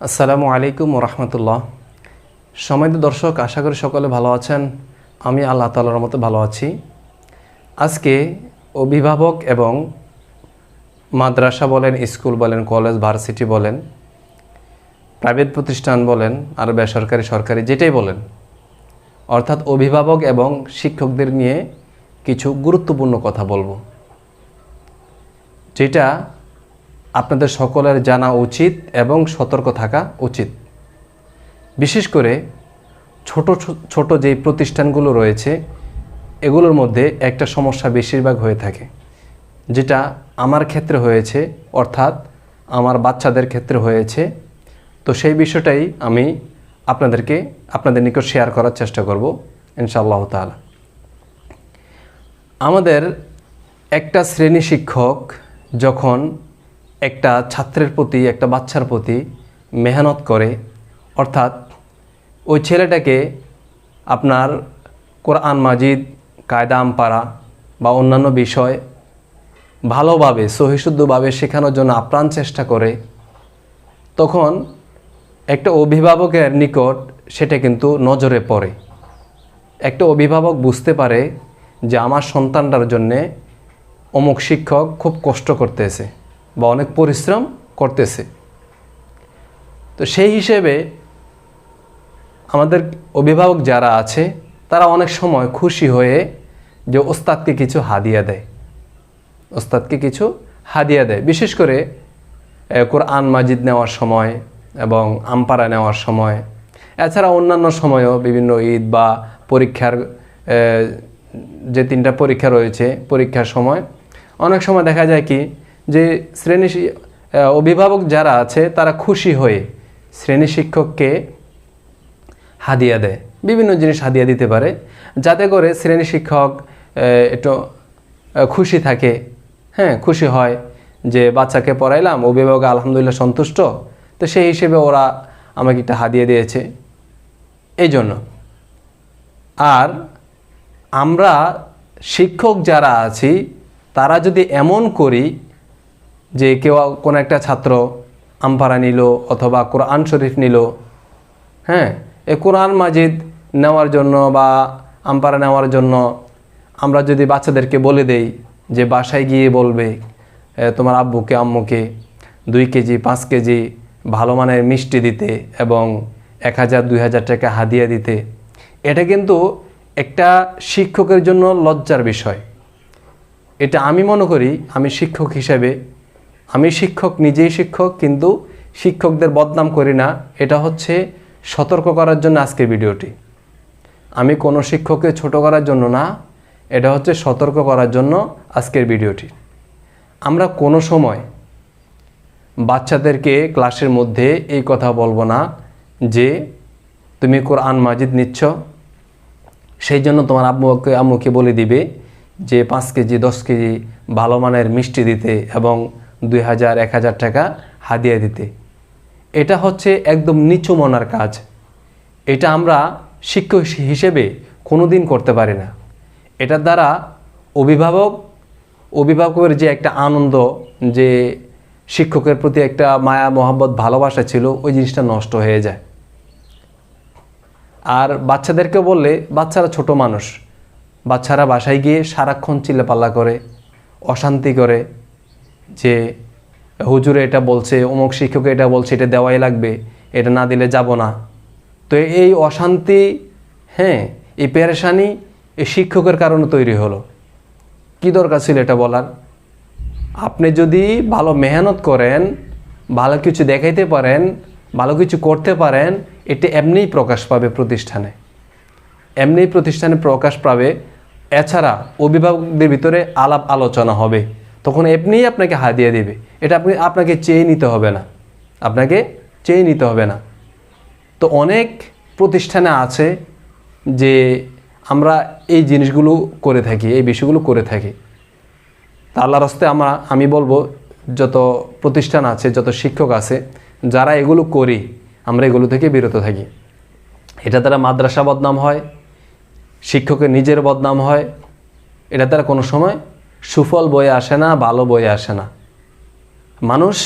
আসসালামু আলাইকুম রহমতুল্লাহ। সময়ত দর্শক, আশা করি সকলে ভালো আছেন। আমি আল্লাহ তালার মতো ভালো আছি। আজকে অভিভাবক এবং মাদ্রাসা বলেন, স্কুল বলেন, কলেজ, ভার্সিটি বলেন, প্রাইভেট প্রতিষ্ঠান বলেন, আর বেসরকারি, সরকারি, যেটাই বলেন, অর্থাৎ অভিভাবক এবং শিক্ষকদের নিয়ে কিছু গুরুত্বপূর্ণ কথা বলব। যেটা আপনাদের সকলের জানা উচিত এবং সতর্ক থাকা উচিত। বিশেষ করে ছোট ছোট যে প্রতিষ্ঠানগুলো রয়েছে, এগুলোর মধ্যে একটা সমস্যা বেশিরভাগ হয়ে থাকে, যেটা আমার ক্ষেত্রে হয়েছে, অর্থাৎ আমার বাচ্চাদের ক্ষেত্রে হয়েছে। তো সেই বিষয়টাই আমি আপনাদেরকে, আপনাদের নিকট শেয়ার করার চেষ্টা করব, ইনশাআল্লাহ তাআলা। আমাদের একটা শ্রেণি শিক্ষক যখন একটা ছাত্রের প্রতি, একটা বাচ্চার প্রতি মেহনত করে। অর্থাৎ ওই ছেলেটাকে আপনার কোরআন মাজিদ, কায়দা আমপারা বা অন্যান্য বিষয় ভালোভাবে, সহিশুদ্ধভাবে শেখানোর জন্য আপ্রাণ চেষ্টা করে, তখন একটা অভিভাবকের নিকট সেটা কিন্তু নজরে পড়ে। একটা অভিভাবক বুঝতে পারে যে আমার সন্তানটার জন্যে অমুক শিক্ষক খুব কষ্ট করতেছে। বা অনেক পরিশ্রম করতেছে। তো সেই হিসেবে আমাদের অভিভাবক যারা আছে, তারা অনেক সময় খুশি হয়ে যে ওস্তাদকে কিছু হাদিয়া দেয়। ওস্তাদকে কিছু হাদিয়া দেয়। বিশেষ করে কোরআন মাজিদ নেওয়ার সময় এবং আমপারা নেওয়ার সময়। এছাড়া অন্যান্য সময়ও বিভিন্ন ঈদ বা পরীক্ষার যে তিনটা পরীক্ষা রয়েছে, পরীক্ষার সময় অনেক সময় দেখা যায় কি যে শ্রেণি অভিভাবক যারা আছে, তারা খুশি হয়ে শ্রেণি শিক্ষককে হাদিয়া দেয়। বিভিন্ন জিনিস হাদিয়া দিতে পারে। যাতে করে শ্রেণি শিক্ষক একটু খুশি থাকে। হ্যাঁ খুশি হয় যে, বাচ্চাকে পড়াইলাম, অভিভাবক আলহামদুলিল্লাহ সন্তুষ্ট। তো সেই হিসেবে ওরা আমাকে একটা হাদিয়া দিয়েছে। এই জন্য। আর আমরা শিক্ষক যারা আছি, তারা যদি এমন করি যে কেউ কোনো একটা ছাত্র আমপারা নিল অথবা কোরআন শরীফ নিল হ্যাঁ? এ কোরআন মাজিদ নেওয়ার জন্য বা আমপারা নেওয়ার জন্য আমরা যদি বাচ্চাদেরকে বলে দেই যে বাসায় গিয়ে বলবে তোমার আব্বুকে, আম্মুকে দুই কেজি, পাঁচ কেজি ভালো মানের মিষ্টি দিতে এবং এক হাজার, দুই হাজার টাকা হাদিয়া দিতে, এটা কিন্তু একটা শিক্ষকের জন্য লজ্জার বিষয়। এটা আমি মনে করি আমি শিক্ষক হিসেবে আমি শিক্ষক, নিজেই শিক্ষক, কিন্তু শিক্ষকদের বদনাম করি না। এটা হচ্ছে সতর্ক করার জন্য আজকের ভিডিওটি। আমি কোনো শিক্ষককে ছোট করার জন্য না, এটা হচ্ছে সতর্ক করার জন্য আজকের ভিডিওটি। আমরা কোনো সময় বাচ্চাদেরকে ক্লাসের মধ্যে এই কথা বলব না যে, তুমি কোরআন মাজিদ নিচ্ছ? সেই জন্য তোমার আম্মুকে আম্মুকে বলে দিবে যে, পাঁচ কেজি, দশ কেজি ভালো মানের মিষ্টি দিতে এবং দুই হাজার, এক হাজার টাকা হাদিয়া দিতে। এটা হচ্ছে একদম নিচু মনার কাজ। এটা আমরা শিক্ষক হিসেবে কোনো দিন করতে পারি না। এটার দ্বারা অভিভাবক, অভিভাবকের যে একটা আনন্দ, যে শিক্ষকের প্রতি একটা মায়া, মহব্বত, ভালোবাসা ছিল, ওই জিনিসটা নষ্ট হয়ে যায়। আর বাচ্চাদেরকে বললে, বাচ্চারা ছোট মানুষ। বাচ্চারা বাসায় গিয়ে সারাক্ষণ চিল্লাপাল্লা করে, অশান্তি করে যে হুজুরে এটা বলছে, অমুক শিক্ষকে এটা বলছে, এটা দেওয়াই লাগবে, এটা না দিলে যাব না। তো এই অশান্তি হ্যাঁ এই পেরেশানি এই শিক্ষকের কারণে তৈরি হলো। কি দরকার ছিল এটা বলার? আপনি যদি ভালো মেহনত করেন, ভালো কিছু দেখাইতে পারেন, ভালো কিছু করতে পারেন, এটা এমনিই প্রকাশ পাবে প্রতিষ্ঠানে। এমনিই প্রতিষ্ঠানে প্রকাশ পাবে। এছাড়া অভিভাবকদের ভিতরে আলাপ আলোচনা হবে। তখন এমনিই আপনাকে হাদিয়া দেবে। এটা আপনি, আপনাকে চেয়ে নিতে হবে না। আপনাকে চেয়ে নিতে হবে না। তো অনেক প্রতিষ্ঠানে আছে যে আমরা এই জিনিসগুলো করে থাকি, এই বিষয়গুলো করে থাকি। তা আল্লাহর হস্তে আমরা, আমি বলব, যত প্রতিষ্ঠান আছে, যত শিক্ষক আছে, যারা এগুলো করি, আমরা এগুলো থেকে বিরত থাকি। এটা দ্বারা মাদ্রাসা বদনাম হয়, শিক্ষকের নিজের বদনাম হয়, এটা দ্বারা কোনো সময় সুফল বয়ে আসে না, ভালো বয়ে আসে না। মানুষ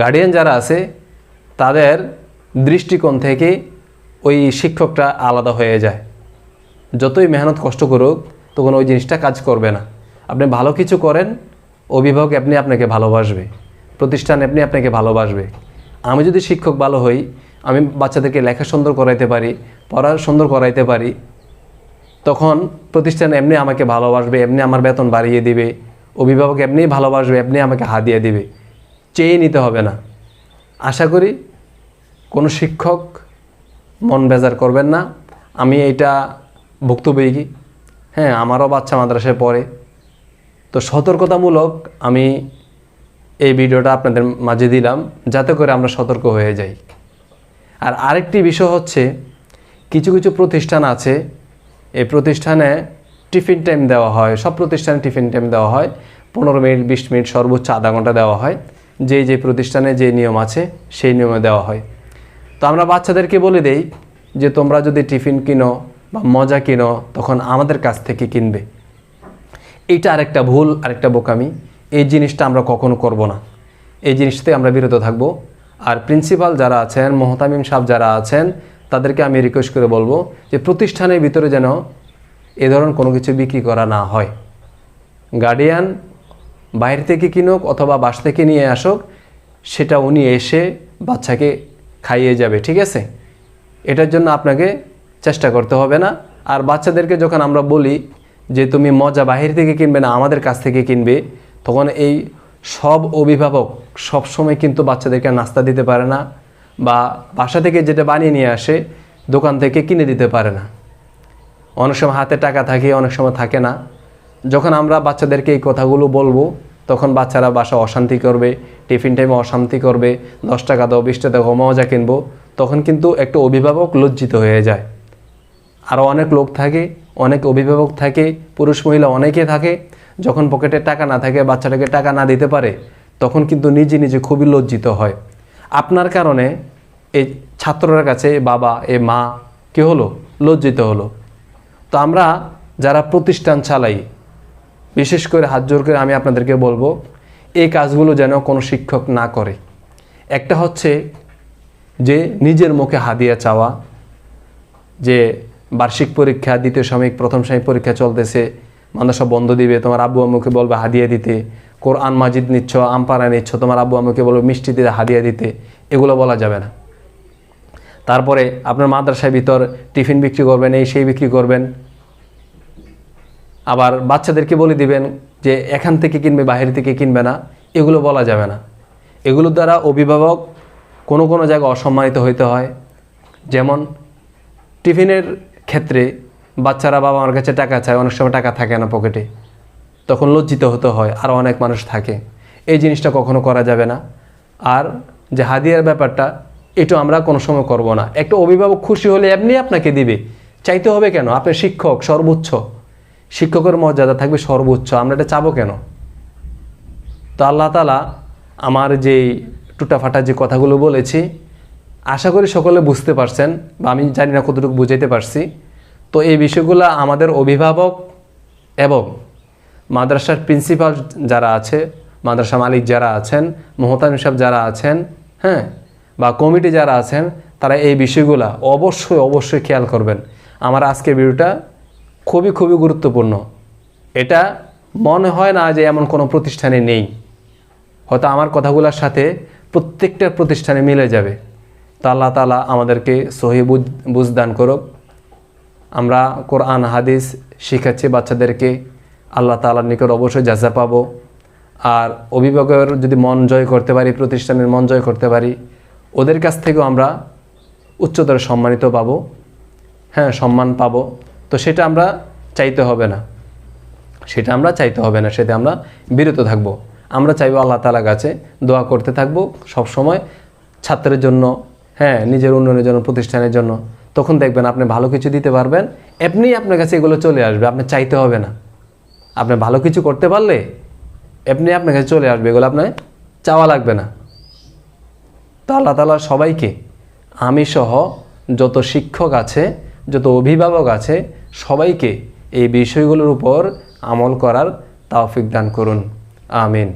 গার্ডিয়ান যারা আছে, তাদের দৃষ্টিকোণ থেকে ওই শিক্ষকটা আলাদা হয়ে যায়। যতই মেহনত কষ্ট করুক, তখন ওই জিনিসটা কাজ করবে না। আপনি ভালো কিছু করেন, অভিভাবক আপনি আপনাকে ভালোবাসবে, প্রতিষ্ঠান আপনি আপনাকে ভালোবাসবে। আমি যদি শিক্ষক ভালো হই, আমি বাচ্চাদেরকে লেখা সুন্দর করাইতে পারি, পড়া সুন্দর করাইতে পারি তখন প্রতিষ্ঠান এমনি আমাকে ভালোবাসবে, এমনি আমার বেতন বাড়িয়ে দিবে, অভিভাবক এমনি ভালোবাসবে, এমনি আমাকে হাদিয়া দিবে। চেয়ে নিতে হবে না। আশা করি কোনো শিক্ষক মন বেজার করবেন না। আমি এইটা ভুক্তভোগী। হ্যাঁ আমারও বাচ্চা মাদ্রাসায় পড়ে। তো সতর্কতামূলক আমি এই ভিডিওটা আপনাদের মাঝে দিলাম, যাতে করে আমরা সতর্ক হয়ে যাই। আর আরেকটি বিষয় হচ্ছে, কিছু কিছু প্রতিষ্ঠান আছে এই প্রতিষ্ঠানে টিফিন টাইম দেওয়া হয়। সব প্রতিষ্ঠানে টিফিন টাইম দেওয়া হয়। পনেরো মিনিট, বিশ মিনিট সর্বোচ্চ আধা ঘণ্টা দেওয়া হয়। যে যে প্রতিষ্ঠানে যে নিয়ম আছে, সেই নিয়মে দেওয়া হয়। তো আমরা বাচ্চাদেরকে বলে দেই যে, তোমরা যদি টিফিন কিনো বা মজা কিনো, তখন আমাদের কাছ থেকে কিনবে। এটা আরেকটা ভুল, আরেকটা বোকামি। এই জিনিসটা আমরা কখনো করব না। এই জিনিসতে আমরা বিরত থাকব। আর প্রিন্সিপাল যারা আছেন, মোহতামিম সাহেব যারা আছেন তাদেরকে আমি রিকোয়েস্ট করে বলব যে প্রতিষ্ঠানের ভিতরে যেন এ ধরনের কোনো কিছু বিক্রি করা না হয়। গার্ডিয়ান বাইরে থেকে কিনুক অথবা বাস থেকে নিয়ে আসুক, সেটা উনি এসে বাচ্চাকে খাইয়ে যাবে, ঠিক আছে? এটার জন্য আপনাকে চেষ্টা করতে হবে না। আর বাচ্চাদেরকে যখন আমরা বলি যে তুমি মজা বাহির থেকে কিনবে না, আমাদের কাছ থেকে কিনবে, তখন এই সব অভিভাবক সবসময় কিন্তু বাচ্চাদেরকে নাস্তা দিতে পারে না বা বাসা থেকে যেটা বানিয়ে নিয়ে আসে, দোকান থেকে কিনে দিতে পারে না। অনেক সময় হাতে টাকা থাকে, অনেক সময় থাকে না। যখন আমরা বাচ্চাদেরকে এই কথাগুলো বলব, তখন বাচ্চারা বাসা অশান্তি করবে, টিফিন টাইমে অশান্তি করবে, দশ টাকা দাও, বিশ টাকা দাও, মজা কিনবো, তখন কিন্তু একটা অভিভাবক লজ্জিত হয়ে যায়। আরও অনেক লোক থাকে, অনেক অভিভাবক থাকে, পুরুষ মহিলা অনেকে থাকে, যখন পকেটে টাকা না থাকে, বাচ্চাটাকে টাকা না দিতে পারে, তখন কিন্তু নিজে নিজে খুবই লজ্জিত হয়। আপনার কারণে এই ছাত্ররা কাছে বাবা, এ মা কি হলো? লজ্জিত হলো। তো আমরা যারা প্রতিষ্ঠান চালাই, বিশেষ করে হাত জোর করে আমি আপনাদেরকে বলব, এই কাজগুলো যেন কোনো শিক্ষক না করে। একটা হচ্ছে যে নিজের মুখে হাদিয়া চাওয়া, যে বার্ষিক পরীক্ষা, দ্বিতীয় সাময়িক, প্রথম সাময়িক পরীক্ষা চলতেছে, মাদ্রাসা বন্ধ দিবে, তোমার আব্বু আম্মুকে বলবে হাদিয়া দিতে। কোরআন মাজিদ নিচ্ছ আমপারা নিচ্ছ, তোমার আব্বু আম্মুকে বলবে মিষ্টি দিতে হাদিয়া দিতে, এগুলো বলা যাবে না। তারপরে আপনার মাদ্রাসার ভিতর টিফিন বিক্রি করবেন, এই সেই বিক্রি করবেন। আবার বাচ্চাদেরকে বলে দিবেন যে এখান থেকে কিনবে, বাহির থেকে কিনবে না, এগুলো বলা যাবে না। এগুলোর দ্বারা অভিভাবক কোনো কোনো জায়গায় অসম্মানিত হইতে হয়। যেমন টিফিনের ক্ষেত্রে বাচ্চারা বাবা আমার কাছে টাকা চায়, অনেক সময় টাকা থাকে না পকেটে। তখন লজ্জিত হতে হয়, আর অনেক মানুষ থাকে। এই জিনিসটা কখনো করা যাবে না। আর যে হাদিয়ার ব্যাপারটা, এটা আমরা কোনো সময় করব না। একটা অভিভাবক খুশি হলে এমনি আপনাকে দিবে। চাইতে হবে কেন? আপনি শিক্ষক, সর্বোচ্চ। শিক্ষকের মর্যাদা থাকবে সর্বোচ্চ। আমরা এটা চাবো কেন? তো আল্লাহ তালা আমার যে টুটাফাটা যে কথাগুলো বলেছি, আশা করি সকলে বুঝতে পারছেন বা আমি জানি না কতটুকু বুঝাইতে পারছি। তো এই বিষয়গুলো আমাদের অভিভাবক এবং মাদ্রাসার প্রিন্সিপাল যারা আছে, মাদ্রাসা মালিক যারা আছেন মোহতাম সাহেব যারা আছেন হ্যাঁ বা কমিটি যারা আছেন, তারা এই বিষয়গুলো অবশ্যই অবশ্যই খেয়াল করবেন। আমার আজকের ভিডিওটা খুবই খুবই গুরুত্বপূর্ণ। এটা মনে হয় না যে এমন কোনো প্রতিষ্ঠানে নেই। হয়তো আমার কথাগুলোর সাথে প্রত্যেকটা প্রতিষ্ঠানে মিলে যাবে। তা আল্লাহ তালা আমাদেরকে সহি বুঝ, বুঝদান করুক। আমরা কোরআন, হাদিস শিখাচ্ছি বাচ্চাদেরকে। আল্লাহ তালার নিকট অবশ্যই যাচা পাবো। আর অভিভাবকের যদি মন জয় করতে পারি, প্রতিষ্ঠানের মন জয় করতে পারি, ওদের কাছ থেকেও আমরা উচ্চতর সম্মানিত পাব। হ্যাঁ সম্মান পাব। তো সেটা আমরা চাইতে হবে না। সেটা আমরা চাইতে হবে না, সেটা আমরা বিরত থাকব। আমরা চাইব আল্লাহ তালা কাছে দোয়া করতে থাকব সব সময় ছাত্রের জন্য হ্যাঁ নিজের উন্নয়নের জন্য, প্রতিষ্ঠানের জন্য। তখন দেখবেন আপনি ভালো কিছু দিতে পারবেন, এমনি আপনার কাছে এগুলো চলে আসবে আপনি চাইতে হবে না। আপনি ভালো কিছু করতে পারলে এমনি আপনার কাছে চলে আসবে, এগুলো আপনার চাওয়া লাগবে না। তো আল্লাহ তালা সবাইকে, আমি সহ যত শিক্ষক আছে, যত অভিভাবক আছে, সবাইকে এই বিষয়গুলোর উপর আমল করার তাওফিক দান করুন। আমিন।